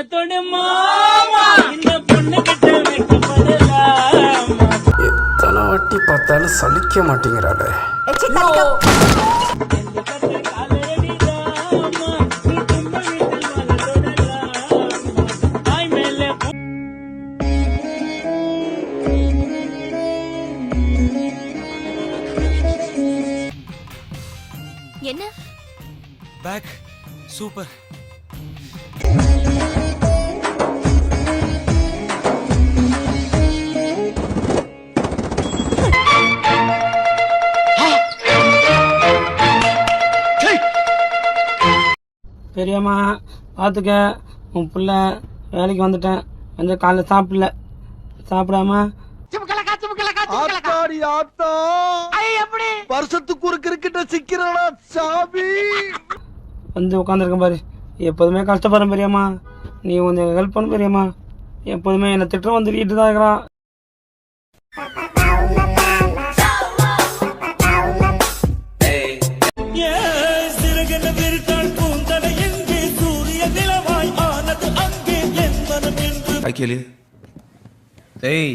எத்தனை வாட்டி பார்த்தாலும் சலிக்க மாட்டேங்கிறாளே. என்ன? பேக் சூப்பர் பெரியம்மா பார்த்துக்க உன் புள்ள வேலைக்கு வந்துட்டேன். வந்து காலைல சாப்பிடல. சாப்பிடாம? வருஷத்துக்கு ஒரு கிரிக்கெட்ட சிக்கிறடா சாமி? வந்து உட்காந்துருக்கேன் பாரு. எப்போதுமே கஷ்டப்படுறேன் பெரியம்மா. நீ கொஞ்சம் ஹெல்ப் பண்ணு பெரியம்மா. எப்போதுமே என்னை திட்டம் வந்து வீட்டு தான் இருக்கிறான். அகிலு டேய்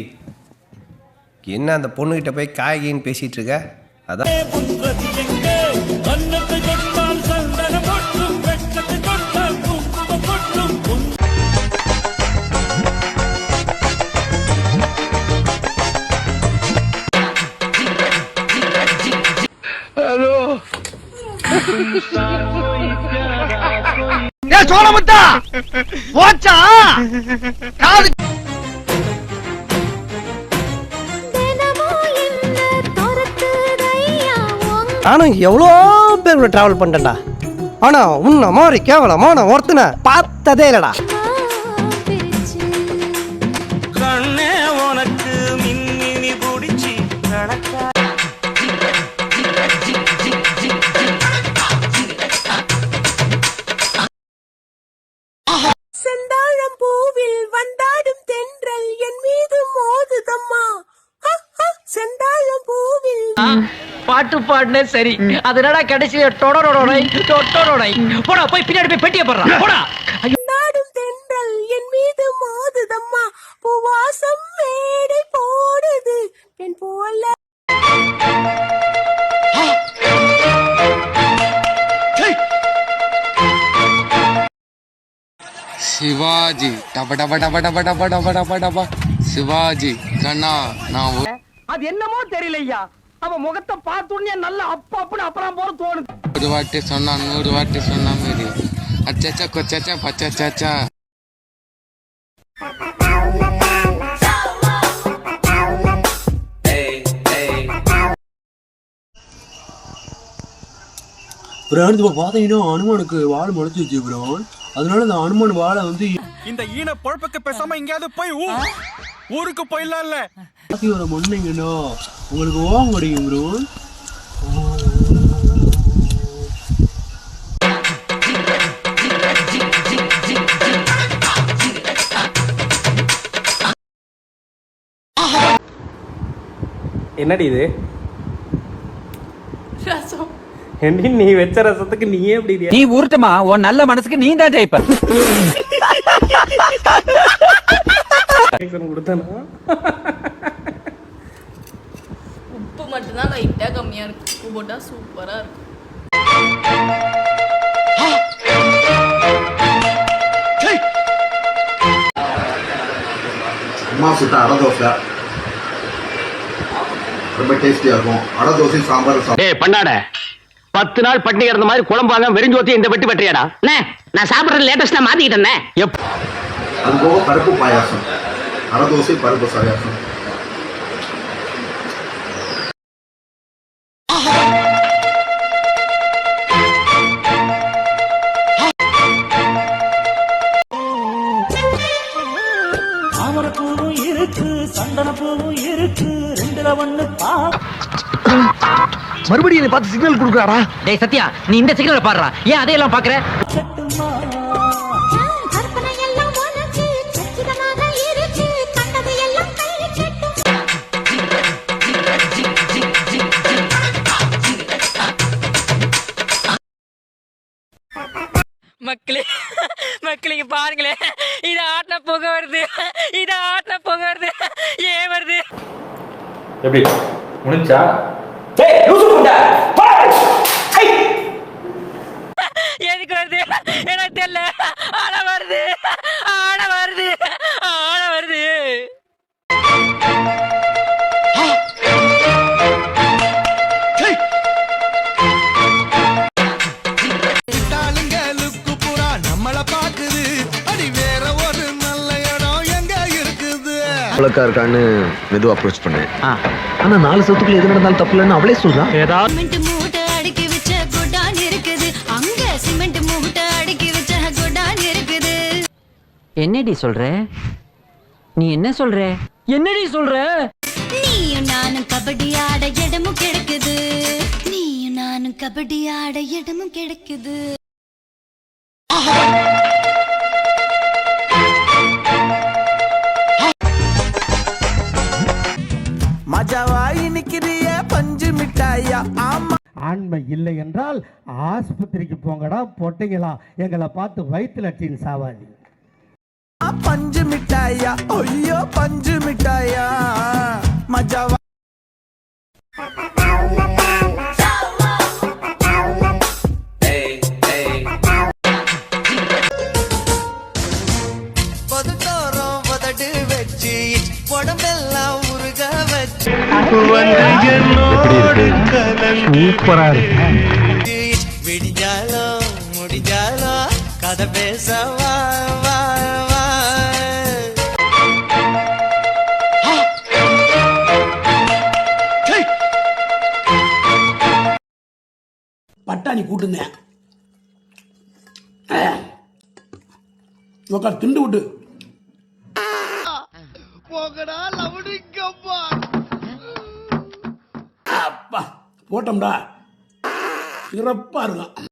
என்ன அந்த பொண்ணுகிட்ட போய் காய்கின்னு பேசிட்டு இருக்க அதான் ஏ சோழமுத்தா! போச்சா? காது நானும் எவ்வளோ பேர் டிராவல் பண்ணிட்டேன்டா. ஆனா உன்ன மாதிரி கேவலமான ஒருத்தனை பார்த்ததே இல்லடா. பாட்டு பாடுனே சரி அதனடா கடைசியில டொடரோடை டொட்டரோடை போடா போய் பின்னாடி போய் பெட்டிய போடுறா. போடா. வண்டாடும் தென்றல் என் மீது மோதுதம்மா. பூவாசம் மேடை போடுது. பெண் போல. சிவாஜி டப டப டப டப டப டப டப டப. சிவாஜி கண்ணா நான் அது என்னமோ தெரியலையா? அவன் முகத்தை பார்த்துடனே நல்லா அப்ப அப்படின்னு அப்புறம் போற தோணுது. ஒரு வாட்டி சொன்னா நூறு வாட்டி சொன்ன மாதிரி. அச்சச்சா கொச்சச்சா பச்சச்சா பிரான் இப்போ பார்த்தீங்கன்னா அனுமானுக்கு வாழை முளைச்சிச்சு பிரான் அதனால அந்த அனுமான் வாழை வந்து இந்த ஈன பொழப்புக்கு பேசாம எங்கேயாவது போய் ஊருக்கு போயிடலாம்ல. வர மண்ணுங்கண்ணா உங்களுக்கு ஓகம் கிடைக்கும் பிரான் என்னடி இது? நீ வச்ச ரசத்துக்கு நீயே எப்படி நீ உருட்டுமா உன் நல்ல மனசுக்கு நீ தான் ஜெயிப்ப கொடுத்தானா? உப்பு மட்டும்தான் லைட்டா கம்மியா இருக்கு. உப்பு போட்டா சூப்பரா இருக்கும் அம்மா சுட்ட அடை தோசை. ரொம்ப டேஸ்டியாக இருக்கும். அடை தோசை சாம்பார் சாப்பிட்டு டேய் பண்ணாட பத்து நாள் பட்டினி கிடந்த மாதிரி குழம்பாங்க வெறிஞ்சோத்தி இந்த வெட்டி வெட்டியாடா நான் சாப்பிடுற லேட்டஸ்டா மாத்திக்கிட்டேன் அது போக பருப்பு பாயாசம். அடை தோசை பருப்பு பாயாசம் தாமரப்பூவும் இருக்கு சந்தனப்பூவும் இருக்கு ரெண்டுல ஒண்ணு பா. மறுபடியும் என்னை பார்த்து சிக்னல் கொடுக்குறாரா? டேய் சத்யா நீ இந்த சிக்னலை பாடுறா. ஏன் அதையெல்லாம் பாக்குற? கட்டும். மக்களே மக்களே மூக்கிலிங்க பாருங்களேன் இது ஆட்டின புகை வருது இது ஆட்டின புகை வருது ஏன் வருது எப்படி? முடிஞ்சா அவ்வளோக்கா இருக்கான்னு மெதுவாக அப்ரோச் பண்ணேன். ஆனா நாலு சத்துக்குள்ள எது நடந்தாலும் தப்பு இல்லைன்னு அவளே சொல்றான் சிமெண்ட் மூட்டை அடுக்கி வச்ச குடான் இருக்குது. அங்க சிமெண்ட் மூட்டை அடுக்கி வச்ச குடான் இருக்குது. என்னடி சொல்ற? நீ என்ன சொல்ற? என்னடி சொல்ற? நீயும் நானும் கபடி ஆட இடமும் கிடைக்குது. நீயும் நானும் கபடி ஆட இடமும் கிடைக்குது. ஆமா. ஆண்மை இல்லை என்றால் ஆஸ்பத்திரிக்கு போங்கடா பொட்டைங்களா. எங்களை பார்த்து வயிற்றுல டீன் சாவாதி பஞ்சு மிட்டாயா ஐயோ பஞ்சு மிட்டாயா. மஜாவா வச்சு சூப்பரா இருக்கு விடிஞ்சாலும் முடிஞ்சாலும் கதை பேச பட்டாணி கூட்டுங்க திண்டு விட்டு. போட்டோம்டா. சிறப்பாக இருக்கும்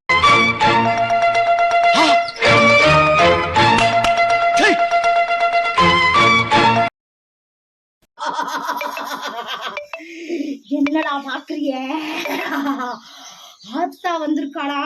என்னடா பாக்குறிய? ஆத்தா வந்திருக்காளா?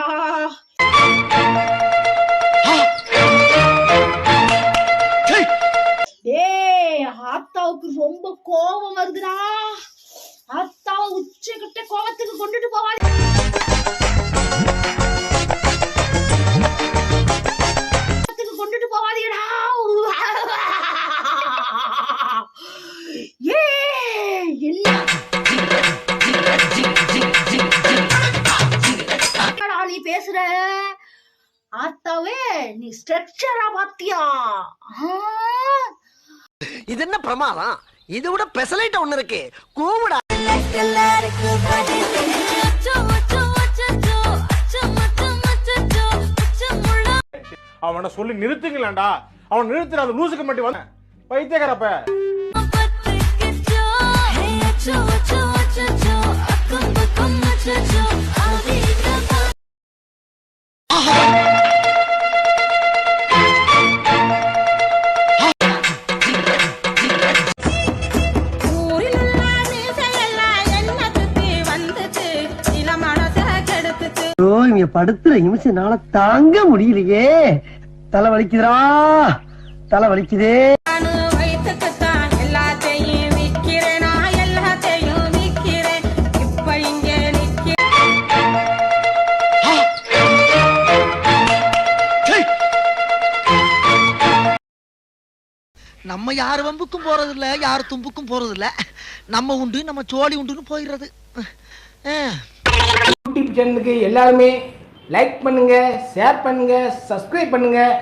ஸ்ட்ரக்சரா பாத்தியா? இது என்ன பிரமாதம்? இது விட பெசலைட் ஒண்ணு இருக்கு. கூவுடா. அவனை சொல்லி நிறுத்துங்களேன்டா. அவன் நிறுத்துற அந்த லூசுக்கு மட்டும் வந்து பைத்தியக்காரப்ப. இங்க படுத்துற நிமிஷம்னால தாங்க முடியலையே. தலை வலிக்குதுடா. தலை வலிக்குதே. நம்ம யார் வம்புக்கும் போறது இல்ல யார் தும்புக்கும் போறது இல்ல நம்ம உண்டு நம்ம சோழி உண்டுன்னு போயிடுறது. யூடியூப் சேனலுக்கு எல்லாருமே லைக் பண்ணுங்கள் ஷேர் பண்ணுங்கள் சப்ஸ்கிரைப் பண்ணுங்கள்